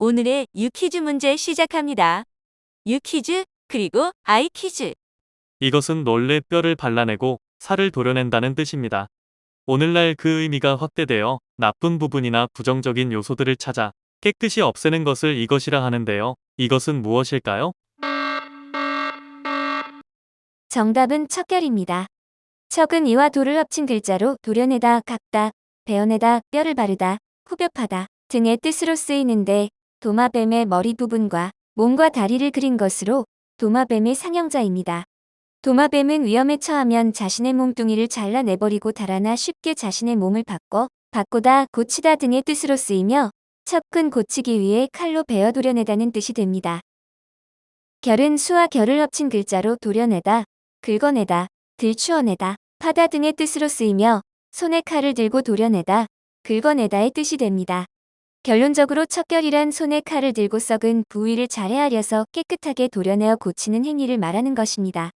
오늘의 유퀴즈 문제 시작합니다. 유퀴즈 그리고 아이퀴즈. 이것은 원래 뼈를 발라내고 살을 도려낸다는 뜻입니다. 오늘날 그 의미가 확대되어 나쁜 부분이나 부정적인 요소들을 찾아 깨끗이 없애는 것을 이것이라 하는데요. 이것은 무엇일까요? 정답은 척결입니다. 척은 이와 도를 합친 글자로 도려내다, 깎다, 베어내다, 뼈를 바르다, 후벼파다 등의 뜻으로 쓰이는데 도마뱀의 머리 부분과 몸과 다리를 그린 것으로 도마뱀의 상형자입니다. 도마뱀은 위험에 처하면 자신의 몸뚱이를 잘라내버리고 달아나 쉽게 자신의 몸을 바꿔 바꾸다, 고치다 등의 뜻으로 쓰이며 척은 고치기 위해 칼로 베어 도려내다는 뜻이 됩니다. 결은 수와 결을 합친 글자로 도려내다, 긁어내다, 들추어내다, 파다 등의 뜻으로 쓰이며 손에 칼을 들고 도려내다, 긁어내다의 뜻이 됩니다. 결론적으로 척결이란 손에 칼을 들고 썩은 부위를 잘 헤아려서 깨끗하게 도려내어 고치는 행위를 말하는 것입니다.